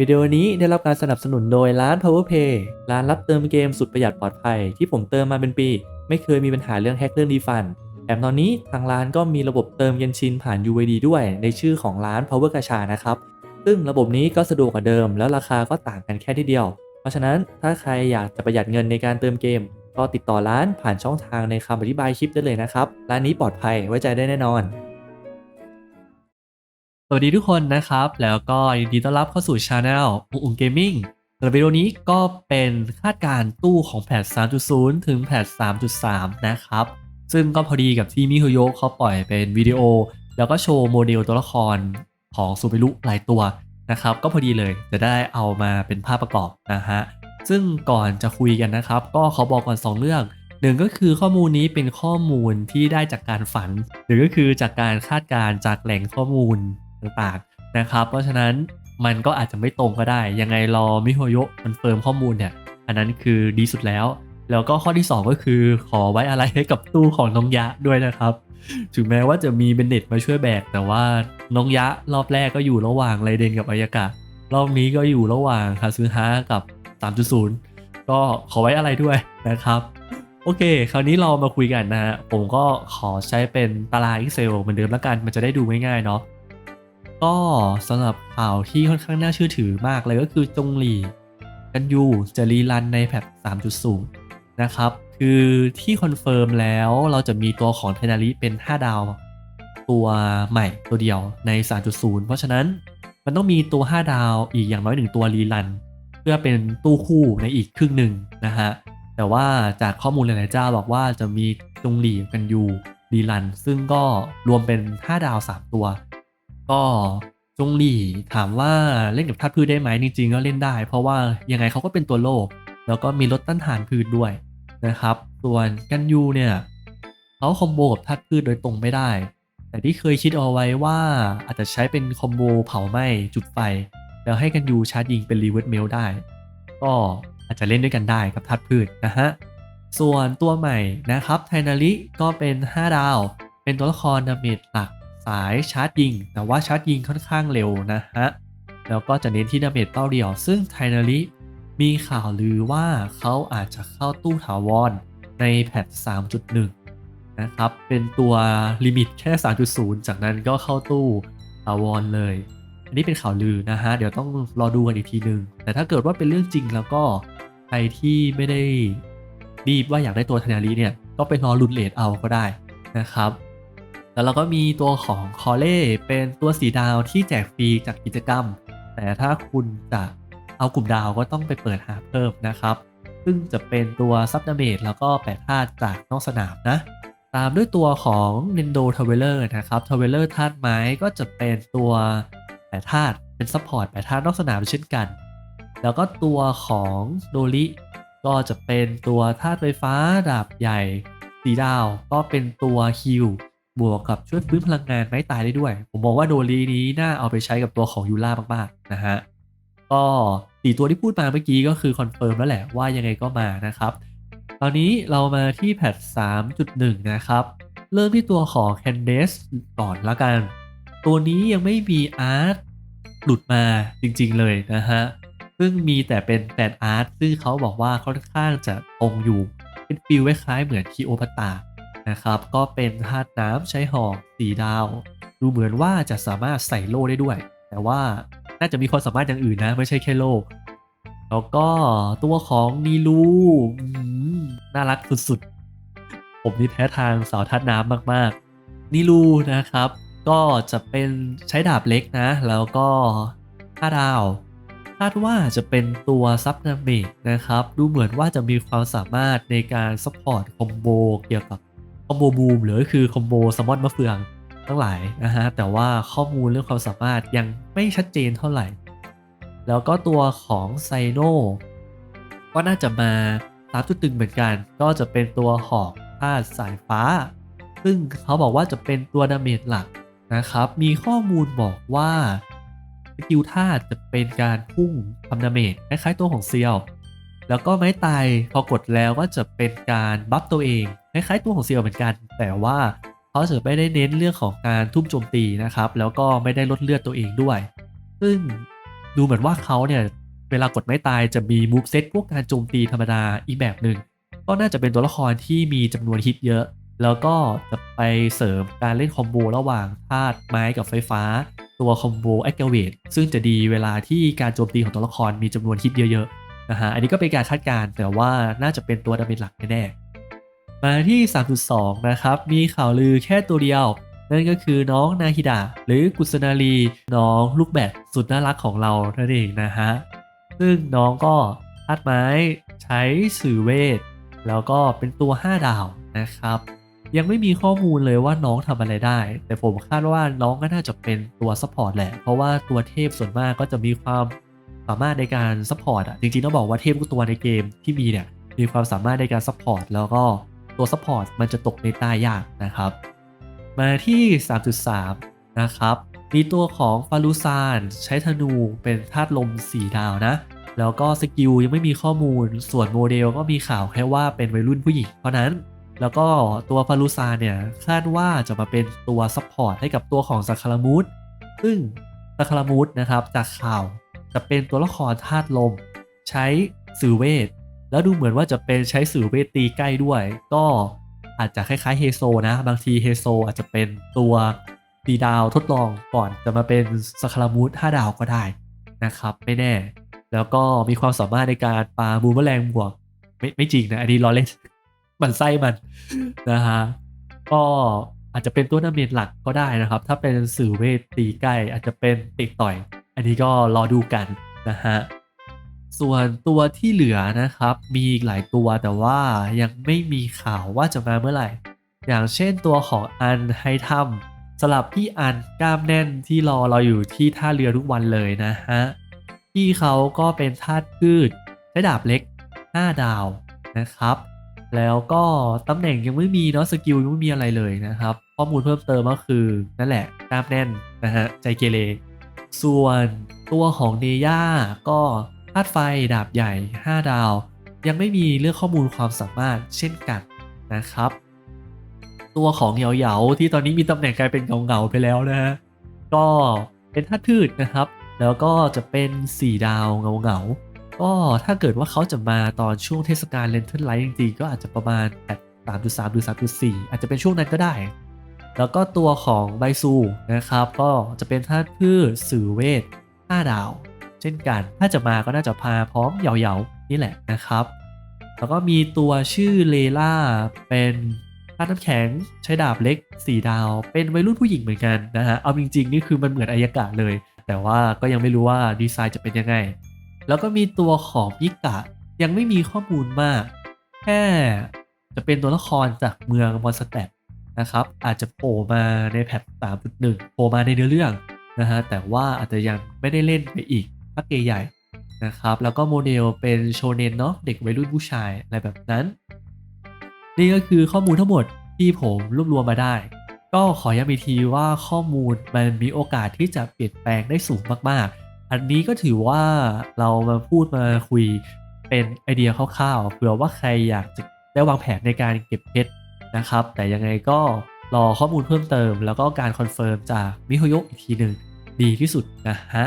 วิดีโอนี้ได้รับการสนับสนุนโดยร้าน PowerPay ร้านรับเติมเกมสุดประหยัดปลอดภัย ที่ผมเติมมาเป็นปี ไม่เคยมีปัญหาเรื่องแฮกเรื่องรีฟันแถมตอนนี้ทางร้านก็มีระบบเติมเยนชินผ่าน UID ด้วย ในชื่อของร้าน Power กาชานะครับ ซึ่งระบบนี้ก็สะดวกกว่าเดิม แล้วราคาก็ต่างกันแค่ที่เดียว เพราะฉะนั้นถ้าใครอยากจะประหยัดเงินในการเติมเกม ก็ติดต่อร้านผ่านช่องทางในคำอธิบายคลิปได้เลยนะครับร้านนี้ปลอดภัยไว้ใจได้แน่นอน สวัสดีทุกคนนะครับ แล้วก็ยินดีต้อนรับเข้าสู่ช anel อุอุงเกมมิ่งสำหรับวิดีโอนี้ก็เป็นคาดการตู้ของแพท 3.0 ถึงแพท 3.3 นะครับ ซึ่งก็พอดีกับที่มิฮโยเขาปล่อยเป็นวิดีโอ แล้วก็โชว์โมเดลตัวละครของซูเปรุหลายตัวนะครับ ก็พอดีเลยจะได้เอามาเป็นภาพประกอบนะฮะ ซึ่งก่อนจะคุยกันนะครับ ก็ขอบอกก่อน 2 เรื่องหนึ่งก็คือข้อมูลนี้เป็นข้อมูลที่ได้จากการฝัน หรือก็คือจากการคาดการจากแหล่งข้อมูล ต่างๆนะครับ เพราะฉะนั้นมันก็อาจจะไม่ตรงก็ได้ ยังไงรอมิโฮโยะคอนเฟิร์มข้อมูลเนี่ย อันนั้นคือดีสุดแล้ว แล้วก็ข้อที่ 2 ก็คือขอไว้อะไรให้กับตู้ของน้องยะด้วยนะครับ ถึงแม้ว่าจะมีเบนเน็ตมาช่วยแบก แต่ว่าน้องยะรอบแรกก็อยู่ระหว่างไรเดนกับอายากะ รอบนี้ก็อยู่ระหว่างคาซึฮะกับ 3.0 ก็ขอไว้อะไรด้วยนะครับโอเค คราวนี้เรามาคุยกันนะฮะ ผมก็ขอใช้เป็นตาราง Excel เหมือนเดิมแล้วกัน มันจะได้ดูง่ายๆเนาะ ก็สำหรับข่าวที่ค่อนข้างน่าเชื่อถือมากเลยก็คือจงหลีกันยูจะรีรันในแพท3.0 นะครับ คือที่คอนเฟิร์มแล้วเราจะมีตัวของเทนาริเป็น 5 ดาว ตัวใหม่ตัวเดียวใน 3.0 เพราะฉะนั้นมันต้องมีตัว 5 ดาวอีกอย่างน้อยหนึ่งตัวรีรัน เพื่อเป็นตู้คู่ในอีกครึ่งหนึ่งนะฮะ แต่ว่าจากข้อมูลหลายๆเจ้าบอกว่าจะมีจงหลีกันยูรีรัน ซึ่งก็รวมเป็น 5 ดาว 3 ตัว ก็จงหลี่ถามว่าเล่นกับธาตุพืชได้ไหมจริงๆก็เล่นได้ เพราะว่ายังไงเขาก็เป็นตัวโลก แล้วก็มีลดต้านทานพืชด้วยนะครับ ส่วนกันยูเนี่ยเขาคอมโบกับธาตุพืชโดยตรงไม่ได้ แต่ที่เคยคิดเอาไว้ว่าอาจจะใช้เป็นคอมโบเผาไหม้จุดไฟ แล้วให้กันยูชาร์จยิงเป็นรีเวิร์สเมลได้ ก็อาจจะเล่นด้วยกันได้กับธาตุพืชนะฮะส่วนตัวใหม่นะครับไทนาริก็เป็น 5 ดาว เป็นตัวละครดาเมจหลัก สายชาร์จยิง แต่ว่าชาร์จยิงค่อนข้างเร็วนะฮะ แล้วก็จะเน้นที่ดาเมจเป้าเดียว ซึ่งไทนาริมีข่าวลือว่าเขาอาจจะเข้าตู้ถาวรในแพท 3.1 นะครับ เป็นตัวลิมิตแค่ 3.0 จากนั้นก็เข้าตู้ถาวรเลย อันนี้เป็นข่าวลือนะฮะ เดี๋ยวต้องรอดูกันอีกทีนึงแต่ถ้าเกิดว่าเป็นเรื่องจริงแล้วก็ใครที่ไม่ได้รีบว่าอยากได้ตัวไทนารีเนี่ย ก็ไปรอลุนเลทเอาก็ได้นะครับ แล้วเราก็มีตัวของคอเล่เป็นตัวสีดาวที่แจกฟรีจากกิจกรรม แต่ถ้าคุณจะเอากลุ่มดาวก็ต้องไปเปิดหาเพิ่มนะครับ ซึ่งจะเป็นตัวซับดาเมจแล้วก็แปดธาตุจากนอกสนามนะ ตามด้วยตัวของ Nendo t r a v e l e r นะครับ t r a v e l e r ธาตุไม้ก็จะเป็นตัวแปดธาตุเป็นซัพพอร์ตแปดธาตุนอกสนามเช่นกัน แล้วก็ตัวของโดริก็จะเป็นตัวธาตุไฟฟ้าดาบใหญ่สีดาวก็เป็นตัวฮิล บวกกับช่วยฟื้นพลังงานไม้ตายได้ด้วย ผมมองว่าโดรีนี้น่าเอาไปใช้กับตัวของยูล่ามากๆนะฮะก็สี่ตัวที่พูดมาเมื่อกี้ก็คือคอนเฟิร์มแล้วแหละว่ายังไงก็มานะครับ ตอนนี้เรามาที่แพท 3.1 นะครับ เริ่มที่ตัวของ Candace ก่อนละกัน ตัวนี้ยังไม่มีอาร์ตหลุดมาจริงๆเลยนะฮะ ซึ่งมีแต่เป็นแฟนอาร์ตซึ่งเขาบอกว่าค่อนข้างจะตรงอยู่ เป็นฟิลคล้ายเหมือนคีโอพัตตา นะครับ ก็เป็นธาตุน้ำใช้หอกสีดาว ดูเหมือนว่าจะสามารถใส่โล่ได้ด้วย แต่ว่าน่าจะมีความสามารถอย่างอื่นนะ ไม่ใช่แค่โล่แล้วก็ตัวของนีลูน่ารักสุดๆ ผมนี่แพ้ทางสาวธาตุน้ำมากๆนีลูนะครับ ก็จะเป็นใช้ดาบเล็กนะ แล้วก็ห้าดาวคาดว่าจะเป็นตัวซับดามจนะครับ ดูเหมือนว่าจะมีความสามารถในการซัพพอร์ตคอมโบเกี่ยวกับ คอมโบบูมหรือคือคอมโบซัมมอนมะเฟืองทั้งหลายนะฮะแต่ว่าข้อมูลเรื่องความสามารถยังไม่ชัดเจนเท่าไหร่ แล้วก็ตัวของไซโนก็น่าจะมาตามจุดตึงเหมือนกัน ก็จะเป็นตัวหอกธาตุสายฟ้า ซึ่งเขาบอกว่าจะเป็นตัวดาเมจหลักนะครับ มีข้อมูลบอกว่าสกิลธาตุจะเป็นการพุ่งทำดาเมจคล้ายๆตัวของเซียว แล้วก็ไม้ตายพอกดแล้วก็จะเป็นการบัฟตัวเองคล้ายๆตัวของเซียวเหมือนกัน แต่ว่าเขาจะไม่ได้เน้นเรื่องของการทุ่มโจมตีนะครับ แล้วก็ไม่ได้ลดเลือดตัวเองด้วย ซึ่งดูเหมือนว่าเขาเนี่ยเวลากดไม่ตายจะมีมูฟเซตพวกการโจมตีธรรมดาอีกแบบหนึ่งก็น่าจะเป็นตัวละครที่มีจำนวนฮิตเยอะ แล้วก็จะไปเสริมการเล่นคอมโบระหว่างธาตุไม้กับไฟฟ้า ตัวคอมโบ Activate ซึ่งจะดีเวลาที่การโจมตีของตัวละครมีจำนวนฮิตเยอะๆ นะฮะอันนี้ก็เป็นการคาดการณ์แต่ว่าน่าจะเป็นตัวดาเมจหลักแน่ๆมาที่ 3.2 นะครับ มีข่าวลือแค่ตัวเดียว นั่นก็คือน้องนาฮิดะหรือกุศนารีน้องลูกแบดสุดน่ารักของเรานั่นเองนะฮะซึ่งน้องก็ธาตุไม้ใช้สื่อเวท แล้วก็เป็นตัว 5 ดาวนะครับ ยังไม่มีข้อมูลเลยว่าน้องทำอะไรได้ แต่ผมคาดว่าน้องก็น่าจะเป็นตัวซัพพอร์ตแหละ เพราะว่าตัวเทพส่วนมากก็จะมีความ สามารถในการซัพพอร์ตอะจริงๆต้องบอกว่าเทพทุกตัวในเกมที่มีเนี่ยมีความสามารถในการซัพพอร์ตแล้วก็ตัวซัพพอร์ตมันจะตกในใต้ยากนะครับ มาที่ 3.3 นะครับ มีตัวของฟารูซานใช้ธนูเป็นธาตุลม 4 ดาวนะ แล้วก็สกิลยังไม่มีข้อมูล ส่วนโมเดลก็มีข่าวแค่ว่าเป็นวัยรุ่นผู้หญิงเท่านั้น แล้วก็ตัวฟารูซานเนี่ยคาดว่าจะมาเป็นตัวซัพพอร์ตให้กับตัวของสัคารามูดซึ่งสัคารามูดนะครับจากข่าว จะเป็นตัวละครธาตุลม ใช้สื่อเวท แล้วดูเหมือนว่าจะเป็นใช้สื่อเวทตีใกล้ด้วย ก็อาจจะคล้ายๆเฮโซนะ บางทีเฮโซอาจจะเป็นตัวตีดาวทดลองก่อนจะมาเป็นสคารามูด5ดาวก็ได้นะครับ ไม่แน่ แล้วก็มีความสามารถในการปาบูมแมลงบวกไม่ไม่จริงนะอันนี้ล้อเล่นมันไส้มันนะฮะก็อาจจะเป็นตัวดาเมจหลักก็ได้นะครับ ถ้าเป็นสื่อเวทตีใกล้อาจจะเป็นติดต่อย อันนี้ก็รอดูกันนะฮะส่วนตัวที่เหลือนะครับ มีอีกหลายตัวแต่ว่ายังไม่มีข่าวว่าจะมาเมื่อไหร่ อย่างเช่นตัวของอันไฮทัมสลับพี่อันกล้ามแน่นที่รอเราอยู่ที่ท่าเรือทุกวันเลยนะฮะพี่เขาก็เป็นธาตุพืชใช้ดาบเล็ก 5 ดาวนะครับ แล้วก็ตำแหน่งยังไม่มีเนาะสกิลยังไม่มีอะไรเลยนะครับ ข้อมูลเพิ่มเติมก็คือนั่นแหละกล้ามแน่นนะฮะใจเกเร ส่วนตัวของเนย่าก็ธาตุไฟดาบใหญ่ 5 ดาว ยังไม่มีเรื่องข้อมูลความสามารถเช่นกันนะครับ ตัวของเหยาเหยาๆที่ตอนนี้มีตำแหน่งกลายเป็นเงาเงาๆไปแล้วนะฮะก็เป็นธาตุพืชนะครับ แล้วก็จะเป็น 4 ดาวเงาเงาๆก็ถ้าเกิดว่าเขาจะมาตอนช่วงเทศกาลเลนเทนไลท์จริงๆก็อาจจะประมาณ3.3หรือ3.4 อาจจะเป็นช่วงนั้นก็ได้ แล้วก็ตัวของไบซูนะครับ ก็จะเป็นธาตุพืชสื่อเวท5ดาว เช่นกัน ถ้าจะมาก็น่าจะพาพร้อมเหยาๆนี่แหละนะครับ แล้วก็มีตัวชื่อเลล่าเป็นธาตุน้ำแข็งใช้ดาบเล็ก 4 ดาว เป็นวัยรุ่นผู้หญิงเหมือนกันนะฮะ เอาจริงๆ นี่คือมันเหมือนอายากะเลย แต่ว่าก็ยังไม่รู้ว่าดีไซน์จะเป็นยังไง แล้วก็มีตัวของยิกะยังไม่มีข้อมูลมาก แค่จะเป็นตัวละครจากเมืองมอนสเตต นะครับอาจจะโผล่มาในแพท3.1โผล่มาในเนื้อเรื่องนะฮะแต่ว่าอาจจะยังไม่ได้เล่นไปอีกพักใหญ่ๆนะครับแล้วก็โมเดลเป็นโชเนนเนาะเด็กวัยรุ่นผู้ชายอะไรแบบนั้น นี่ก็คือข้อมูลทั้งหมดที่ผมรวบรวมมาได้ ก็ขอย้ำอีกทีว่าข้อมูลมันมีโอกาสที่จะเปลี่ยนแปลงได้สูงมากๆ อันนี้ก็ถือว่าเรามาพูดมาคุยเป็นไอเดียคร่าวๆเผื่อว่าใครอยากจะได้วางแผนในการเก็บเพชร นะครับ แต่ยังไงก็รอข้อมูลเพิ่มเติม แล้วก็การคอนเฟิร์มจากมิโฮโยอีกทีหนึ่งดีที่สุดนะฮะ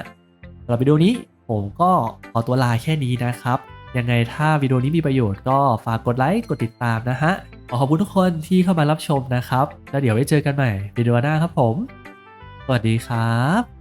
สำหรับวิดีโอนี้ผมก็ขอตัวลาแค่นี้นะครับ ยังไงถ้าวิดีโอนี้มีประโยชน์ก็ฝากกดไลค์กดติดตามนะฮะขอขอบคุณทุกคนที่เข้ามารับชมนะครับ แล้วเดี๋ยวไว้เจอกันใหม่วิดีโอหน้าครับผม สวัสดีครับ